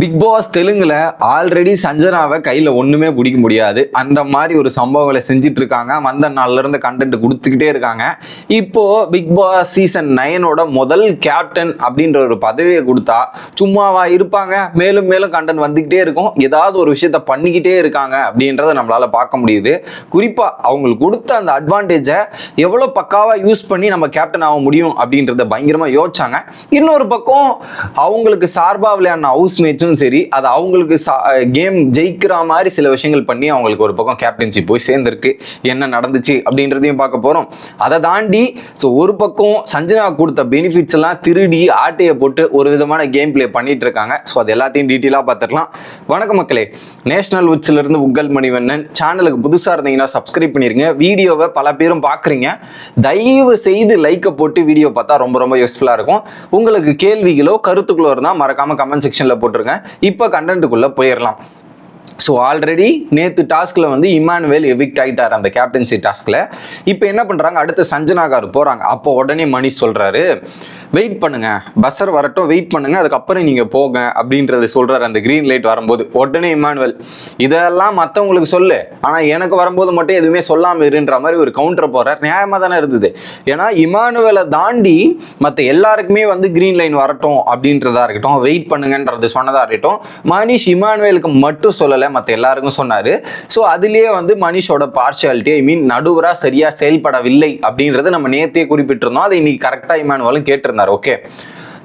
Big Boss தெலுங்குல already சஞ்சனாவை கையில் ஒன்றுமே பிடிக்க முடியாது. அந்த மாதிரி ஒரு சம்பவங்களை செஞ்சுட்டு இருக்காங்க வந்த நாள்ல இருந்து கண்டென்ட் கொடுத்துக்கிட்டே இருக்காங்க. இப்போ பிக் பாஸ் சீசன் நைனோட முதல் கேப்டன் அப்படின்ற ஒரு பதவியை கொடுத்தா சும்மாவா இருப்பாங்க. மேலும் மேலும் கண்டென்ட் வந்துக்கிட்டே இருக்கும். ஏதாவது ஒரு விஷயத்த பண்ணிக்கிட்டே இருக்காங்க அப்படின்றத நம்மளால பார்க்க முடியுது. குறிப்பா அவங்களுக்கு கொடுத்த அந்த அட்வான்டேஜை எவ்வளோ பக்காவா யூஸ் பண்ணி நம்ம கேப்டன் ஆக முடியும் அப்படின்றத பயங்கரமா யோசிச்சாங்க. இன்னொரு பக்கம் அவங்களுக்கு சார்பா விளையாடின ஹவுஸ்மேட் மேட்சும் சரி அது அவங்களுக்கு கேம் ஜெயிக்கிற மாதிரி சில விஷயங்கள் பண்ணி அவங்களுக்கு ஒரு பக்கம் கேப்டன்சி போய் சேர்ந்துருக்கு. என்ன நடந்துச்சு அப்படின்றதையும் பார்க்க போறோம். அதை தாண்டி ஸோ ஒரு பக்கம் சஞ்சனா கொடுத்த பெனிஃபிட்ஸ் எல்லாம் திருடி ஆட்டையை போட்டு ஒரு விதமான கேம் ப்ளே பண்ணிட்டு இருக்காங்க. ஸோ அது எல்லாத்தையும் டீட்டெயிலாக பார்த்துக்கலாம். வணக்க மக்களே. நேஷனல் உச்சில இருந்து உங்கள் மணிவண்ணன். சேனலுக்கு புதுசாக இருந்தீங்கன்னா சப்ஸ்கிரைப் பண்ணிருங்க. வீடியோவை பல பேரும் பார்க்குறீங்க. தயவு செய்து லைக்கை போட்டு வீடியோ பார்த்தா ரொம்ப ரொம்ப யூஸ்ஃபுல்லாக இருக்கும். உங்களுக்கு கேள்விகளோ கருத்துக்களோ இருந்தால் மறக்காம கமெண்ட் செக்ஷனில் போட்டுருங்க. இப்போ கண்டென்ட்டுக்குள்ளே போயிடலாம் ஸோ ஆல்ரெடி நேற்று டாஸ்கில் வந்து இமானுவேல் எவிக்ட் ஆகிட்டார் அந்த கேப்டன்சி டாஸ்கில். இப்போ என்ன பண்ணுறாங்க அடுத்து சஞ்சனாகார் போகிறாங்க அப்போ உடனே மணி சொல்கிறாரு வெயிட் பண்ணுங்கள் பஸ்ஸர் வரட்டும். வெயிட் பண்ணுங்கள் அதுக்கப்புறம் நீங்கள் போங்க. அப்படின்றது சொல்கிறாரு அந்த க்ரீன் லைட் வரும்போது. உடனே இமானுவேல் இதெல்லாம் மற்றவங்களுக்கு சொல்லு. ஆனால் எனக்கு வரும்போது மட்டும் எதுவுமே சொல்லாமல் இருன்ற மாதிரி ஒரு கவுண்டர் போகிறார் நியாயமாக தானே இருந்தது. ஏன்னா இமானுவேலை தாண்டி மற்ற எல்லாருக்குமே வந்து க்ரீன் லைன் வரட்டும் அப்படின்றதா இருக்கட்டும். வெயிட் பண்ணுங்கன்றது சொன்னதாக இருக்கட்டும். மனிஷ் இமானுவேலுக்கு மட்டும் சொல்லலை. மற்ற எல்லாருக்கும் சொன்னார். ஸோ அதுலேயே வந்து மனிஷோட பார்ஷியாலிட்டி ஐ மீன் நடுவராக சரியாக செயல்படவில்லை அப்படின்றது நம்ம நேத்தே குறிப்பிட்டிருந்தோம். அதை இன்னைக்கு கரெக்டாக இமானுவலும் கேட்டிருந்தார் ஓகே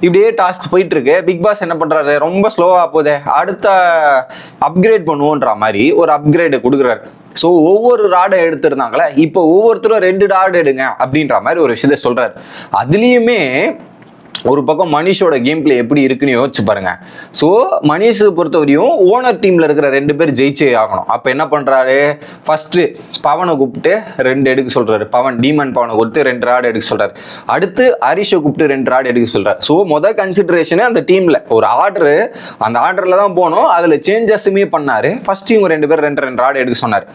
இப்படியே டாஸ்க் போயிட்டு இருக்கு பிக் பாஸ் என்ன பண்றாரு? ரொம்ப ஸ்லோவா போதே அடுத்த அப்கிரேட் பண்ணுவோன்ற மாதிரி ஒரு அப்கிரேடு கொடுக்குறாரு. ஸோ ஒவ்வொரு ராடை எடுத்திருந்தாங்களே இப்போ ஒவ்வொருத்தரும் ரெண்டு ராடு எடுங்க அப்படின்ற மாதிரி ஒரு விஷயத்த சொல்றாரு. அதுலேயுமே ஒரு பக்கம் மனிஷோட கேம் பிளே எப்படி இருக்குன்னு யோசிச்சு பாருங்க. ஸோ மனிஷை பொறுத்தவரையும் ஓனர் டீம்ல இருக்கிற ரெண்டு பேர் ஜெயிச்சே ஆகணும். அப்போ என்ன பண்றாரு? ஃபர்ஸ்ட் பவனை கூப்பிட்டு ரெண்டு எடுக்க சொல்றாரு. பவன் டீமன் பவனை கொடுத்து ரெண்டு ராடு எடுக்க சொல்றாரு. அடுத்து ஹரிஷை கூப்பிட்டு ரெண்டு ராடு எடுக்க சொல்றாரு. ஸோ மொதல் கன்சிடரேஷனே அந்த டீம்ல ஒரு ஆர்டரு அந்த ஆர்டர்ல தான் போனோம். அதுல சேஞ்சஸுமே பண்ணாரு. ஃபர்ஸ்ட் இவங்க ரெண்டு பேர் ரெண்டு ரெண்டு ராடு எடுக்க சொன்னார்.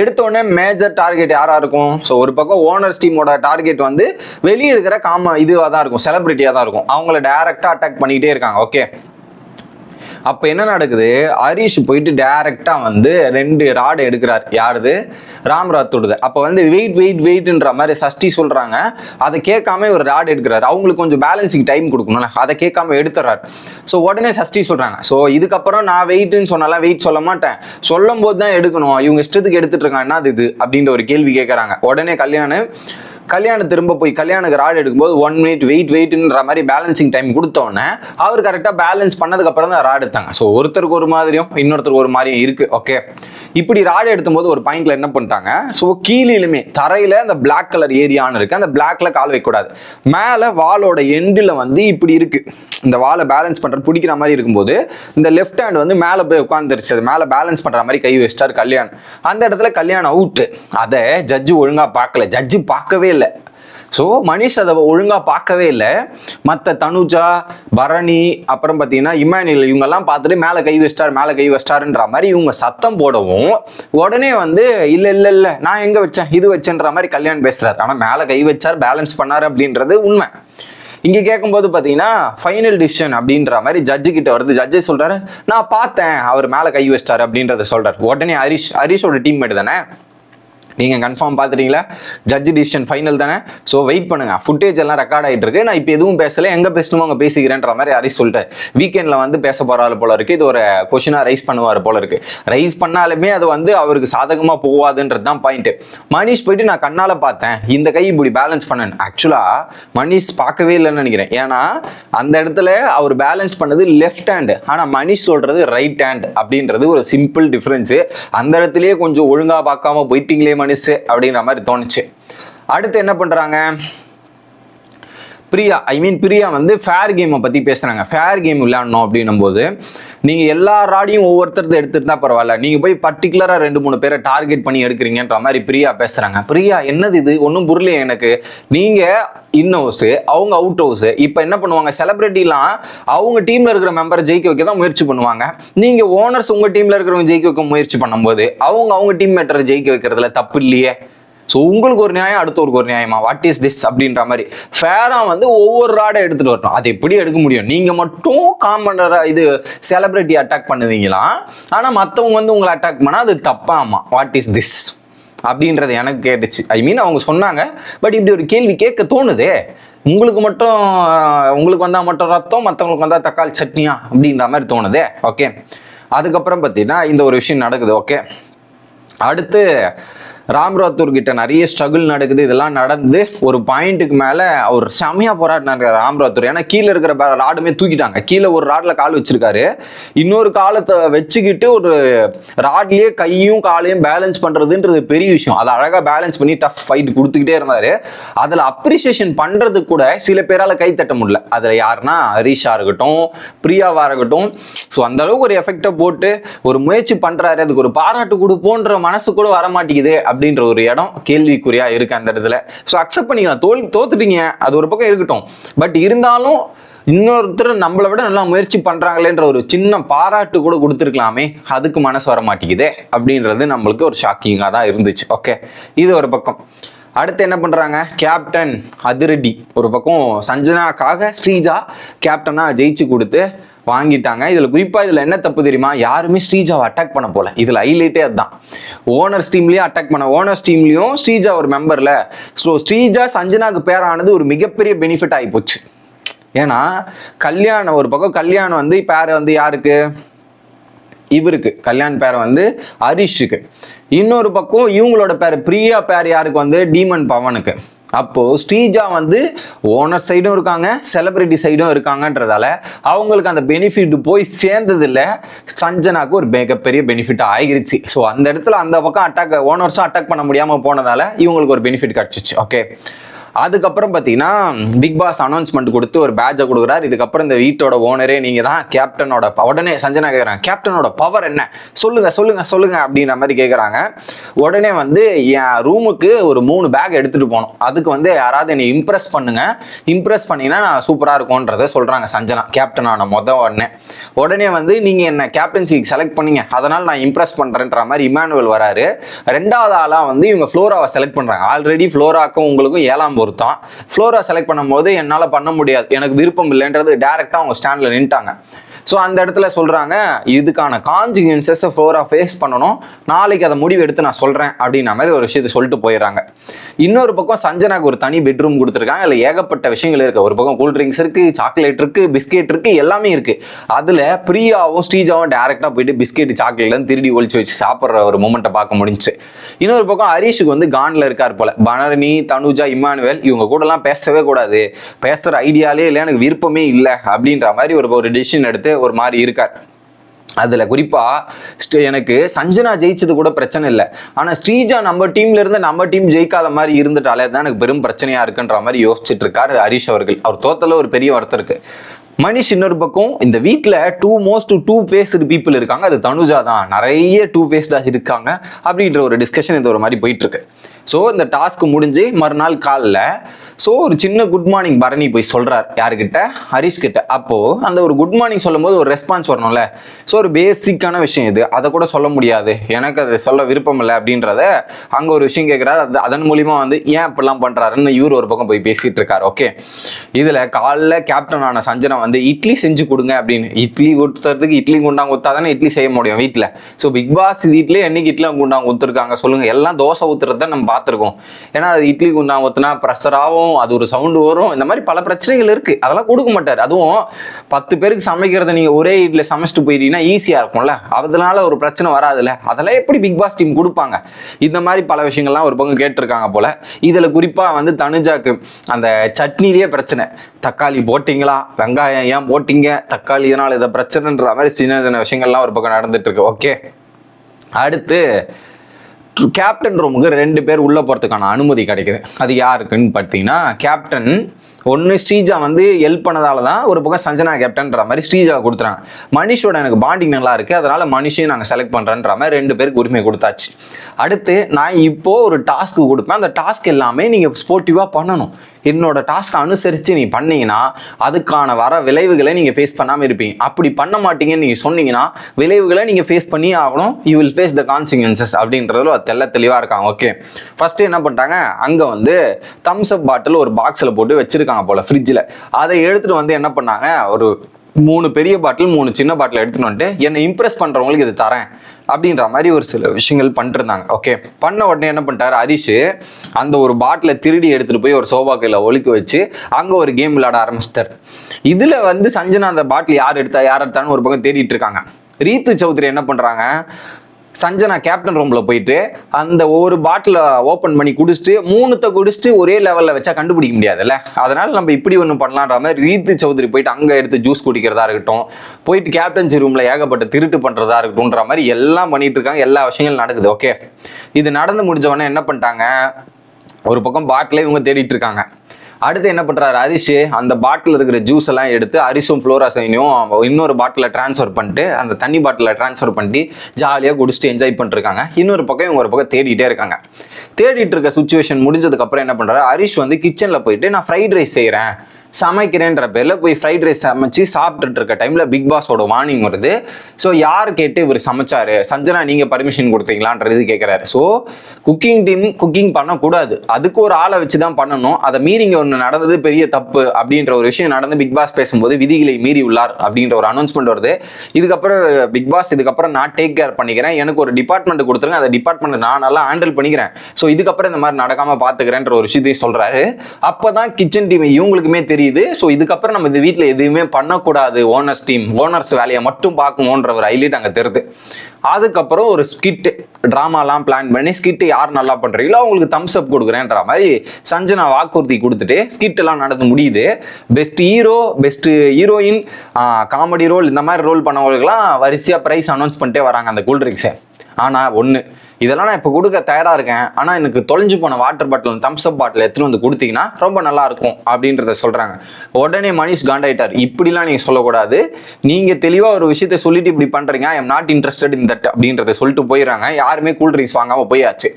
எடுத்த உடனே மேஜர் டார்கெட் யாரா இருக்கும்? ஸோ ஒரு பக்கம் ஓனர்ஸ் டீமோட டார்கெட் வந்து வெளியே இருக்கிற காம இதுவாக தான் இருக்கும். செலிபிரிட்டியாக தான் இருக்கும். அவங்கள டைரக்டா அட்டாக் பண்ணிக்கிட்டே இருக்காங்க. ஓகே அப்போ என்ன நடக்குது? ஹரிஷ் போயிட்டு டைரக்டா வந்து ரெண்டு ராடு எடுக்கிறார். யாருது? ராம்ராத்தோடது அப்போ வந்து வெயிட் வெயிட் வெயிட்ன்ற மாதிரி சஷ்டி சொல்றாங்க. அதை கேட்காம ஒரு ராடு எடுக்கிறார். அவங்களுக்கு கொஞ்சம் பேலன்ஸுக்கு டைம் கொடுக்கணும்ல. அதை கேட்காம எடுத்துறாரு. ஸோ உடனே சஷ்டி சொல்றாங்க. ஸோ இதுக்கப்புறம் நான் வெயிட்னு சொன்னாலாம் வெயிட் சொல்ல மாட்டேன். சொல்லும் போது தான் எடுக்கணும். இவங்க இஷ்டத்துக்கு எடுத்துட்டு இருக்காங்க என்னது இது? அப்படின்ற ஒரு கேள்வி கேட்கறாங்க. உடனே கல்யாணம் கல்யாணம் திரும்ப போய் கல்யாணுக்கு ராடு எடுக்கும்போது ஒன் மினிட் வெயிட் வெயிட்ன்ற மாதிரி பேலன்சிங் டைம் கொடுத்தோன்னே அவர் கரெக்டாக பேலன்ஸ் பண்ணதுக்கப்புறம் தான் ராடு எடுத்தாங்க ஸோ ஒருத்தருக்கு ஒரு மாதிரியும் இன்னொருத்தருக்கு ஒரு மாதிரியும் இருக்கு ஓகே இப்படி ராடு எடுத்தும்போது ஒரு பாயிண்ட்ல என்ன பண்ணிட்டாங்க? ஸோ கீழிலுமே தரையில அந்த பிளாக் கலர் ஏரியான்னு இருக்கு. அந்த பிளாக்ல கால் வைக்கக்கூடாது. மேலே வாலோட எண்டில் வந்து இப்படி இருக்கு. இந்த வாலை பேலன்ஸ் பண்ற பிடிக்கிற மாதிரி இருக்கும்போது இந்த லெஃப்ட் ஹேண்ட் வந்து மேலே போய் உட்காந்துருச்சு அது மேலே பேலன்ஸ் பண்ற மாதிரி கை வச்சிட்டார் கல்யாண். அந்த இடத்துல கல்யாணம் அவுட்டு அதை ஜட்ஜு ஒழுங்கா பார்க்கல. ஜட்ஜு பார்க்கவே இல்லை. ஸோ மனிஷ் அதை ஒழுங்காக பார்க்கவே இல்லை. மற்ற தனுஜா பரணி அப்புறம் பார்த்தீங்கன்னா இமானியல் இவங்கெல்லாம் பார்த்துட்டு மேலே கை வச்சிட்டார் மேலே கை வச்சிட்டாருன்ற மாதிரி இவங்க சத்தம் போடவும் உடனே வந்து இல்லை இல்லை இல்லை நான் எங்கே வச்சேன்? இது வச்சேன்ற மாதிரி கல்யாணம் பேசுகிறார் ஆனால் மேலே கை வச்சார் பேலன்ஸ் பண்ணார் அப்படின்றது உண்மை. இங்கே கேட்கும்போது பார்த்தீங்கன்னா ஃபைனல் டிசிஷன் அப்படின்ற மாதிரி ஜட்ஜு கிட்ட வருது. ஜட்ஜே சொல்கிறாரு நான் பார்த்தேன் அவர் மேலே கை வச்சிட்டார் அப்படின்றத சொல்கிறார் உடனே ஹரிஷ் ஹரிஷோட டீம்மேட் தானே? நீங்கள் கன்ஃபார்ம் பார்த்துட்டீங்களா? ஜட்ஜ் டிசிஷன் ஃபைனல் தானே. ஸோ வெயிட் பண்ணுங்க. ஃபுட்டேஜ் எல்லாம் ரெக்கார்ட் ஆகிட்டு இருக்கு. நான் இப்போ எதுவும் பேசலை. எங்கே பேசணுமோ அங்கே பேசிக்கிறேன்ற மாதிரி ஹரிஷ் சொல்லிட்டேன் வீக்கெண்டில் வந்து பேச போகிறாரு போல இருக்குது இது ஒரு கொஷினாக ரைஸ் பண்ணுவார் போல இருக்கு. ரைஸ் பண்ணாலுமே அது வந்து அவருக்கு சாதகமாக போகாதுன்றது தான் பாயிண்ட்டு மனிஷ் போயிட்டு நான் கண்ணால் பார்த்தேன். இந்த கை இப்படி பேலன்ஸ் பண்ணேன் ஆக்சுவலாக மனிஷ் பார்க்கவே இல்லைன்னு நினைக்கிறேன். ஏன்னா அந்த இடத்துல அவர் பேலன்ஸ் பண்ணது லெஃப்ட் ஹேண்டு ஆனால் மனிஷ் சொல்கிறது ரைட் ஹேண்ட் அப்படின்றது ஒரு சிம்பிள் டிஃப்ரென்ஸு அந்த இடத்துலயே கொஞ்சம் ஒழுங்காக பார்க்காம போயிட்டீங்களே மனுஷு அப்படிங்கிற மாதிரி தோணுச்சு. அடுத்து என்ன பண்றாங்க? பிரியா ஐ மீன் பிரியா வந்து ஃபேர் கேமை பற்றி பேசுகிறாங்க ஃபேர் கேம் விளையாடணும் அப்படின்னும் போது நீங்கள் எல்லா ராடியும் ஒவ்வொருத்தரத்தை எடுத்துருந்தா பரவாயில்ல. நீங்கள் போய் பர்டிகுலராக ரெண்டு மூணு பேரை டார்கெட் பண்ணி எடுக்கிறீங்கன்ற மாதிரி பிரியா பேசுகிறாங்க பிரியா என்னது இது? ஒன்றும் புரியலையே எனக்கு. நீங்கள் இன் ஹவுஸு அவங்க அவுட் ஹவுஸு இப்போ என்ன பண்ணுவாங்க? செலிபிரிட்டிலாம் அவங்க டீமில் இருக்கிற மெம்பரை ஜெயிக்க வைக்க தான் முயற்சி பண்ணுவாங்க. நீங்கள் ஓனர்ஸ் உங்கள் டீமில் இருக்கிறவங்க ஜெயிக்க வைக்க முயற்சி பண்ணும்போது அவங்க அவங்க டீம் மேட்டரை ஜெயிக்க வைக்கிறதுல தப்பு இல்லையே? ஸோ உங்களுக்கு ஒரு நியாயம் அடுத்தவருக்கு ஒரு நியாயமா? வாட் இஸ் திஸ் அப்படின்ற மாதிரி. ஃபேராக வந்து ஒவ்வொரு ராடை எடுத்துட்டு வரணும் அது எப்படி எடுக்க முடியும்? நீங்கள் மட்டும் காமனரா இது செலிபிரிட்டி அட்டாக் பண்ணுவீங்களா? ஆனால் மற்றவங்க வந்து உங்களை அட்டாக் பண்ணால் அது தப்பாமா? வாட் இஸ் திஸ் அப்படின்றது எனக்கு கேட்டுச்சு. ஐ மீன் அவங்க சொன்னாங்க. பட் இப்படி ஒரு கேள்வி கேட்க தோணுதே. உங்களுக்கு மட்டும் உங்களுக்கு வந்தால் மட்டும் ரத்தம் மற்றவங்களுக்கு வந்தால் தக்காளி சட்னியா? அப்படின்ற மாதிரி தோணுதே. ஓகே அதுக்கப்புறம் பார்த்தீங்கன்னா இந்த ஒரு விஷயம் நடக்குது. ஓகே அடுத்து ராம்ராத்தூர் கிட்ட நிறைய ஸ்ட்ரகிள் நடக்குது. இதெல்லாம் நடந்து ஒரு பாயிண்ட்டுக்கு மேலே அவர் செமையா போராடினாரு ராம்ராத்தூர் ஏன்னா கீழே இருக்கிற ராடுமே தூக்கிட்டாங்க. கீழே ஒரு ராட்ல கால் வச்சிருக்காரு. இன்னொரு காலத்தை வச்சுக்கிட்டு ஒரு ராட்லயே கையும் காலையும் பேலன்ஸ் பண்றதுன்றது பெரிய விஷயம். அதை அழகாக பேலன்ஸ் பண்ணி டஃப் ஃபைட் கொடுத்துக்கிட்டே இருந்தாரு. அதில் அப்ரிசியேஷன் பண்றது கூட சில பேரால் கை தட்ட முடியல. அதில் யாருன்னா ஹரீஷா இருக்கட்டும் பிரியாவா இருக்கட்டும். ஸோ அந்த அளவுக்கு ஒரு எஃபெக்டை போட்டு ஒரு முயற்சி பண்றாரு. அதுக்கு ஒரு பாராட்டு கொடுப்போன்ற மனசு கூட வர மாட்டேங்குது அப்படின்ற ஒரு இடம் கேள்விக்குறியா இருக்கு அந்த இடத்துல. ஸோ அக்செப்ட் பண்ணிக்கலாம். தோல் தோத்துட்டீங்க. அது ஒரு பக்கம் இருக்கட்டும். பட் இருந்தாலும் இன்னொருத்தர் நம்மளை விட நல்லா முயற்சி பண்ணுறாங்களேன்ற ஒரு சின்ன பாராட்டு கூட கொடுத்துருக்கலாமே. அதுக்கு மனசு வர மாட்டேங்குதே அப்படின்றது நம்மளுக்கு ஒரு ஷாக்கிங்காக தான் இருந்துச்சு. ஓகே இது ஒரு பக்கம். அடுத்து என்ன பண்றாங்க? கேப்டன் அதிரடி. ஒரு பக்கம் சஞ்சனாக்காக ஸ்ரீஜா கேப்டனா ஜெயிச்சு கொடுத்து வாங்கிட்டாங்க. இதில் குறிப்பாக இதில் என்ன தப்பு தெரியுமா? யாருமே ஸ்ரீஜாவை அட்டாக் பண்ண போல. இதில் ஹைலைட்டே அதுதான். ஓனர் ஸ்டீம்லேயும் அட்டாக் பண்ண ஓனர்ஸ் ஸ்டீம்லேயும் ஸ்ரீஜா ஒரு மெம்பரில் ஸோ ஸ்ரீஜா சஞ்சனாக்கு பேரானது ஒரு மிகப்பெரிய பெனிஃபிட் ஆகி போச்சு. ஏன்னா கல்யாணம் ஒரு பக்கம் கல்யாணம் வந்து பேர் வந்து யாருக்கு? இவருக்கு கல்யாண் பேர் வந்து ஹரிஷுக்கு. இன்னொரு பக்கம் இவங்களோட பேர் பிரியா பேர் யாருக்கு வந்து? டீமன் பவனுக்கு. அப்போது ஸ்ரீஜா வந்து ஓனர் சைடும் இருக்காங்க செலிப்ரிட்டி சைடும் இருக்காங்கன்றதால அவங்களுக்கு அந்த பெனிஃபிட் போய் சேர்ந்ததில்ல. சஞ்சனாக்கு ஒரு மிகப்பெரிய பெனிஃபிட் ஆகிருச்சு. ஸோ அந்த இடத்துல அந்த பக்கம் அட்டாக் ஓனர்ஸும் அட்டாக் பண்ண முடியாமல் போனதால் இவங்களுக்கு ஒரு பெனிஃபிட் கிடச்சிச்சு. ஓகே அதுக்கப்புறம் பார்த்தீங்கன்னா பிக் பாஸ் அனௌன்ஸ்மெண்ட் கொடுத்து ஒரு பேட்சை கொடுக்குறாரு. இதுக்கப்புறம் இந்த வீட்டோட ஓனரே நீங்கள் தான் கேப்டனோட உடனே சஞ்சனா கேட்குறாங்க கேப்டனோட பவர் என்ன? சொல்லுங்க சொல்லுங்க சொல்லுங்க அப்படின்ற மாதிரி கேட்குறாங்க உடனே வந்து என் ரூமுக்கு ஒரு மூணு பேக் எடுத்துகிட்டு போகணும் அதுக்கு வந்து யாராவது என்னை இம்ப்ரெஸ் பண்ணுங்க. இம்ப்ரெஸ் பண்ணினா நான் சூப்பராக இருக்கும்ன்றத சொல்கிறாங்க சஞ்சனா கேப்டனான மொத உடனே. உடனே வந்து நீங்கள் என்ன கேப்டன்சிக்கு செலக்ட் பண்ணீங்க? அதனால் நான் இம்ப்ரெஸ் பண்ணுறேன்ற மாதிரி இமானுவல் வராரு. ரெண்டாவது ஆளாக வந்து இவங்க ஃப்ளோராவை செலக்ட் பண்ணுறாங்க ஆல்ரெடி ஃப்ளோராக்கும் உங்களுக்கும் ஏழாம் பொருத்தம் ஃப்ளோரா செலக்ட் பண்ணும்போது என்னால் பண்ண முடியாது. எனக்கு விருப்பம் இல்லைன்றது டேரெக்டாக அவங்க ஸ்டாண்டில் நின்ட்டாங்க ஸோ அந்த இடத்துல சொல்கிறாங்க இதுக்கான கான்சிக்வன்சஸை ஃப்ளோரா ஃபேஸ் பண்ணணும். நாளைக்கு அதை முடிவு எடுத்து நான் சொல்கிறேன் அப்படின்ற மாதிரி ஒரு விஷயத்தை சொல்லிட்டு போயிடுறாங்க. இன்னொரு பக்கம் சஞ்சனாக்கு ஒரு தனி பெட்ரூம் கொடுத்துருக்காங்க. அதில் ஏகப்பட்ட விஷயங்கள் இருக்குது ஒரு பக்கம் கூல் ட்ரிங்க்ஸ் இருக்குது சாக்லேட் இருக்குது பிஸ்கெட் இருக்குது எல்லாமே இருக்குது அதில் பிரியாவும் ஸ்ரீஜாவும் டேரெக்டாக போயிட்டு பிஸ்கெட் சாக்லேட்லாம் திருடி ஒழிச்சு வச்சு சாப்பிட்ற ஒரு மூமெண்ட்டை பார்க்க முடிஞ்சு இன்னொரு பக்கம் ஹரீஷுக்கு வந்து கான்ல இருக்கார் போல. பனரணி தனுஜா இமானுவேல் இவங்க கூடலாம் பேசவே கூடாது. பேசுகிற ஐடியாலே இல்லை எனக்கு விருப்பமே இல்லை அப்படின்ற மாதிரி ஒரு ஒரு டிசிஷன் எடுத்து ஒரு மாதிரி இருக்கார். அதுல குறிப்பா ஸ்ட- எனக்கு சஞ்சனா ஜெயிச்சது கூட பிரச்சனை இல்லை. ஆனா ஸ்ரீஜா நம்ம டீம்ல இருந்து நம்ம டீம் ஜெயிக்காத மாதிரி இருந்துட்டாலே தான் எனக்கு பெரும் பிரச்சனையா இருக்குன்ற மாதிரி யோசிச்சுட்டு இருக்காரு ஹரிஷ் அவர்கள். அவர் தோத்தல ஒரு பெரிய வருத்தம் இருக்கு. மனிஷ் இன்னொரு பக்கம் இந்த வீட்டில் two most two faced people இருக்காங்க. அது தனுஜா தான். நிறைய டூ ஃபேஸ்டாக இருக்காங்க. அப்படின்ற ஒரு டிஸ்கஷன் இது ஒரு மாதிரி போயிட்டுருக்கு. ஸோ இந்த டாஸ்க் முடிஞ்சு மறுநாள் காலில் ஸோ ஒரு சின்ன குட் மார்னிங் பரணி போய் சொல்கிறார் யாருக்கிட்ட? ஹரிஷ் கிட்ட. அப்போது அந்த ஒரு குட் மார்னிங் சொல்லும்போது ஒரு ரெஸ்பான்ஸ் வரணும்ல. ஸோ ஒரு பேசிக்கான விஷயம் இது. அதை கூட சொல்ல முடியாது. எனக்கு அதை சொல்ல விருப்பம் இல்லை அப்படின்றத அங்கே ஒரு விஷயம் கேட்குறாரு அது அதன் மூலிமா வந்து ஏன் இப்படிலாம் பண்ணுறாருன்னு இவர் ஒரு பக்கம் போய் பேசிகிட்டு இருக்காரு. ஓகே இதில் காலைல கேப்டன் ஆன சஞ்சனா வந்து இட்லி செஞ்சு கொடுங்க அப்படின்னு. இட்லி ஒத்துறதுக்கு இட்லி குண்டாங்க தானே இட்லி செய்ய முடியும் வீட்டில் ஸோ பிக் பாஸ் வீட்டிலே என்னைக்கு இட்லி குண்டாங்க ஊத்துருக்காங்க சொல்லுங்க. எல்லாம் தோசை ஊற்றுறத நம்ம பார்த்துருக்கோம். ஏன்னா அது இட்லி குண்டாங்க ஊத்துனா ப்ரெஷர் ஆகும் அது ஒரு சவுண்டு வரும். இந்த மாதிரி பல பிரச்சனைகள் இருக்கு. அதெல்லாம் கொடுக்க மாட்டார். அதுவும் பத்து பேருக்கு சமைக்கிறத நீங்க ஒரே இட்ல சமைச்சிட்டு போயிட்டீங்கன்னா ஈஸியா இருக்கும்ல. அதனால ஒரு பிரச்சனை வராதுல்ல. அதெல்லாம் எப்படி பிக் பாஸ் டீம் கொடுப்பாங்க? இந்த மாதிரி பல விஷயங்கள்லாம் ஒரு பங்கு கேட்டிருக்காங்க போல. இதுல குறிப்பா வந்து தனுஜாக்கு அந்த சட்னிலேயே பிரச்சனை. தக்காளி போட்டிங்களா? வெங்காயம் ஏன் போட்டிங்க? தக்காளி இதனால் இதை பிரச்சனைன்ற மாதிரி சின்ன சின்ன விஷயங்கள்லாம் ஒரு பக்கம் நடந்துட்டு இருக்கு ஓகே அடுத்து கேப்டன் ரூமுக்கு ரெண்டு பேர் உள்ள போகிறதுக்கான அனுமதி கிடைக்குது. அது யாருக்குன்னு பார்த்தீங்கன்னா கேப்டன் ஒன்று ஸ்ரீஜா வந்து ஹெல்ப் பண்ணதால தான் ஒரு பக்கம் சஞ்சனா கேப்டன்ற மாதிரி ஸ்ரீஜா கொடுத்துறாங்க. மனிஷோட எனக்கு பாண்டிங் நல்லா இருக்குது அதனால் மனுஷையும் நாங்கள் செலக்ட் பண்ணுறேன்ற மாதிரி ரெண்டு பேருக்கு உரிமை கொடுத்தாச்சு. அடுத்து நான் இப்போது ஒரு டாஸ்க்கு கொடுப்பேன். அந்த டாஸ்க் எல்லாமே நீங்கள் ஸ்போர்ட்டிவாக பண்ணணும். என்னோட டாஸ்க் அனுசரித்து நீ பண்ணீங்கன்னா அதுக்கான வர விளைவுகளை நீங்கள் ஃபேஸ் பண்ணாமல் இருப்பீங்க. அப்படி பண்ண மாட்டீங்கன்னு நீங்கள் சொன்னீங்கன்னா விளைவுகளை நீங்கள் ஃபேஸ் பண்ணி ஆகணும். You will face the consequences அப்படின்றதுல தெல்ல தெளிவாக இருக்காங்க. ஓகே ஃபஸ்ட்டு என்ன பண்ணிட்டாங்க? அங்கே வந்து தம்ஸ் அப் பாட்டில் ஒரு பாக்ஸில் போட்டு வச்சுருக்காங்க போல் ஃப்ரிட்ஜில் அதை எடுத்துகிட்டு வந்து என்ன பண்ணாங்க? ஒரு மூணு பெரிய பாட்டில் மூணு சின்ன பாட்டில் எடுத்துன்னு வந்துட்டு என்னை இம்ப்ரெஸ் பண்ணுறவங்களுக்கு இது தரேன் அப்படின்ற மாதிரி ஒரு சில விஷயங்கள் பண்ணிருந்தாங்க ஓகே பண்ண உடனே என்ன பண்ணிட்டாரு ஹரிஷ் அந்த ஒரு பாட்டிலை திருடி எடுத்துகிட்டு போய் ஒரு சோபா கையில் ஒழிக்க வச்சு அங்கே ஒரு கேம் விளையாட ஆரம்பிச்சிட்டார். இதில் வந்து சஞ்சனா அந்த பாட்டில் யார் எடுத்தா யார் எடுத்தான்னு ஒரு பக்கம் தேடிட்டு இருக்காங்க. ரீத்து சௌத்ரி என்ன பண்ணுறாங்க சஞ்சனா கேப்டன் ரூம்ல போயிட்டு அந்த ஒரு பாட்டில ஓப்பன் பண்ணி குடிச்சிட்டு மூணுத்த குடிச்சிட்டு ஒரே லெவல்ல வச்சா கண்டுபிடிக்க முடியாதுல்ல? அதனால நம்ம இப்படி ஒன்று பண்ணலான்ற மாதிரி ரீத்து சௌத்ரி போயிட்டு அங்க எடுத்து ஜூஸ் குடிக்கிறதா இருக்கட்டும் போயிட்டு கேப்டன்சி ரூம்ல ஏகப்பட்ட திருட்டு பண்றதா இருக்கட்டும்ன்ற மாதிரி எல்லாம் பண்ணிட்டு இருக்காங்க. எல்லா விஷயங்களும் நடக்குது ஓகே இது நடந்து முடிஞ்சவொடனே என்ன பண்ணிட்டாங்க? ஒரு பக்கம் பாட்டிலே இவங்க தேடிட்டு இருக்காங்க. அடுத்து என்ன பண்ணுறாரு ஹரிஷ் அந்த பாட்டில் இருக்கிற ஜூஸ் எல்லாம் எடுத்து அரிசும் ஃப்ளோராசைனையும் இன்னொரு பாட்டில் ட்ரான்ஸ்ஃபர் பண்ணிட்டு அந்த தண்ணி பாட்டிலில் ட்ரான்ஸ்ஃபர் பண்ணி ஜாலியாக குடிச்சிட்டு என்ஜாய் பண்ணிருக்காங்க இன்னொரு பக்கம் இவங்க ஒரு பக்கம் தேடிட்டே இருக்காங்க. தேடிட்டு இருக்க சுச்சுவேஷன் முடிஞ்சதுக்கப்புறம் என்ன பண்ணுறாரு ஹரிஷ் வந்து கிச்சனில் போயிட்டு நான் ஃப்ரைட் ரைஸ் செய்கிறேன் சமைக்கிறேன்ற பேரில் போய் ஃப்ரைட் ரைஸ் சமைச்சு சாப்பிட்டுட்டு இருக்க டைமில் பிக் பாஸோட வார்னிங் வருது. ஸோ யார் கேட்டு இவர் சமைச்சாரு? சஞ்சனா நீங்கள் பர்மிஷன் கொடுத்தீங்களான்றது கேட்குறாரு ஸோ குக்கிங் டீம் குக்கிங் பண்ணக்கூடாது. அதுக்கு ஒரு ஆளை வச்சு தான் பண்ணணும். அதை மீறி இங்கே ஒன்று நடந்தது பெரிய தப்பு அப்படின்ற ஒரு விஷயம் நடந்து பிக் பாஸ் பேசும்போது விதிகளை மீறி உள்ளார் அப்படின்ற ஒரு அனௌன்ஸ்மெண்ட் வருது. இதுக்கப்புறம் பிக் பாஸ் இதுக்கப்புறம் நான் டேக் கேர் பண்ணிக்கிறேன். எனக்கு ஒரு டிபார்ட்மெண்ட் கொடுத்துருங்க. அந்த டிபார்ட்மெண்ட் நான் நல்லா ஹேண்டில் பண்ணிக்கிறேன். ஸோ இதுக்கப்புறம் இந்த மாதிரி நடக்காம பார்த்துக்கிறேன்ற ஒரு விஷயத்தையும் சொல்றாரு. அப்பதான் கிச்சன் டீம் இவங்களுக்குமே தெரியும். தெரியுது. ஸோ இதுக்கப்புறம் நம்ம இந்த வீட்டில் எதுவுமே பண்ணக்கூடாது. ஓனர்ஸ் டீம் ஓனர்ஸ் வேலையை மட்டும் பார்க்கணுன்ற ஒரு ஹைலைட் அங்கே தெரியுது அதுக்கப்புறம் ஒரு ஸ்கிட் ட்ராமாலாம் பிளான் பண்ணி ஸ்கிட்டு யார் நல்லா பண்ணுறீங்களோ அவங்களுக்கு தம்ஸ் அப் கொடுக்குறேன்ற மாதிரி சஞ்சனா வாக்குறுதி கொடுத்துட்டு ஸ்கிட் எல்லாம் நடந்து முடியுது. Best hero best heroine comedy role இந்த மாதிரி ரோல் பண்ணவங்களுக்குலாம் வரிசையாக ப்ரைஸ் அனௌன்ஸ் பண்ணிட்டே வராங்க அந்த கூல்ட்ரிங்ஸை ஆனால் ஒன்று இதெல்லாம் நான் இப்போ கொடுக்க தயாராக இருக்கேன். ஆனால் எனக்கு தொலைஞ்சு போன வாட்டர் பாட்டில் தம்ஸ் அப் பாட்டில் எடுத்துகிட்டு வந்து கொடுத்தீங்கன்னா ரொம்ப நல்லா இருக்கும் அப்படின்றத சொல்கிறாங்க உடனே மனிஷ் காண்டாயிட்டார். இப்படிலாம் நீங்கள் சொல்லக்கூடாது. நீங்கள் தெளிவாக ஒரு விஷயத்தை சொல்லிட்டு இப்படி பண்ணுறீங்க I am not interested in that அப்படின்றத சொல்லிட்டு போயிடுறாங்க. யாருமே கூல் ட்ரிங்க்ஸ் வாங்காமல் போயாச்சு.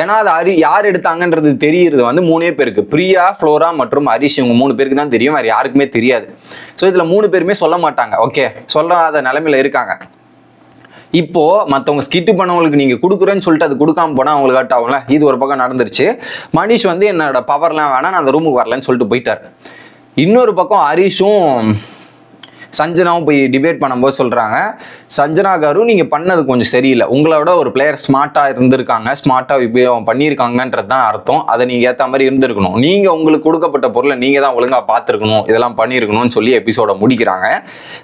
ஏன்னா அது அரி யார் எடுத்தாங்கன்றது தெரியுறது வந்து மூணே பேருக்கு. பிரியா ஃப்ளோரா மற்றும் ஹரிஷ். இவங்க மூணு பேருக்கு தான் தெரியும். வேறு யாருக்குமே தெரியாது. ஸோ இதில் மூணு பேருமே சொல்ல மாட்டாங்க. ஓகே சொல்லாத நிலமையில இருக்காங்க. இப்போ மற்றவங்க ஸ்கிட்டு பண்ணவங்களுக்கு நீங்க கொடுக்குறேன்னு சொல்லிட்டு அது கொடுக்காம போனா அவங்களுக்கு ஹர்ட் ஆகும்ல? இது ஒரு பக்கம் நடந்துருச்சு. மனிஷ் வந்து என்னோட பவர்லாம் வேணாம் நான் அந்த ரூமுக்கு வரலன்னு சொல்லிட்டு போயிட்டார். இன்னொரு பக்கம் ஹரிஷும் சஞ்சனாவும் போய் டிபேட் பண்ணும்போது சொல்கிறாங்க சஞ்சனா காரு நீங்கள் பண்ணது கொஞ்சம் சரியில்லை. உங்களோட ஒரு பிளேயர் ஸ்மார்ட்டாக இருந்திருக்காங்க ஸ்மார்ட்டாக உபயோகம் பண்ணியிருக்காங்கன்றது தான் அர்த்தம். அதை நீங்கள் ஏற்ற மாதிரி இருந்திருக்கணும். நீங்கள் உங்களுக்கு கொடுக்கப்பட்ட பொருளை நீங்கள் தான் ஒழுங்காக பார்த்துருக்கணும். இதெல்லாம் பண்ணியிருக்கணும்னு சொல்லி எபிசோடை முடிக்கிறாங்க.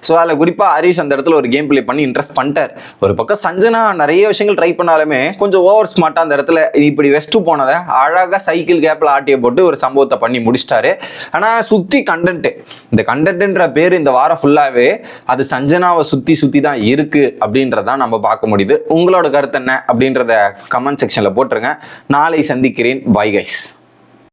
ஸோ அதில் குறிப்பாக ஹரிஷ் அந்த இடத்துல ஒரு கேம் ப்ளே பண்ணி இன்ட்ரெஸ்ட் பண்ணிட்டார். ஒரு பக்கம் சஞ்சனா நிறைய விஷயங்கள் ட்ரை பண்ணாலுமே கொஞ்சம் ஓவர் ஸ்மார்ட்டாக அந்த இடத்துல இப்படி வெஸ்ட்டு போனதை அழகாக சைக்கிள் கேப்பில் ஆட்டிய போட்டு ஒரு சம்பவத்தை பண்ணி முடிச்சிட்டாரு. ஆனால் சுற்றி கண்டென்ட்டு இந்த கண்டென்ட்ன்ற பேர் இந்த வாரம் ஃபுல்லாக ஃபுல்லாகவே அது சஞ்சனாவை சுத்தி சுற்றி தான் இருக்கு அப்படின்றதான் நம்ம பார்க்க முடியுது. உங்களோட கருத்து என்ன அப்படின்றத கமெண்ட் செக்ஷன்ல போட்டுருங்க. நாளை சந்திக்கிறேன். Bye guys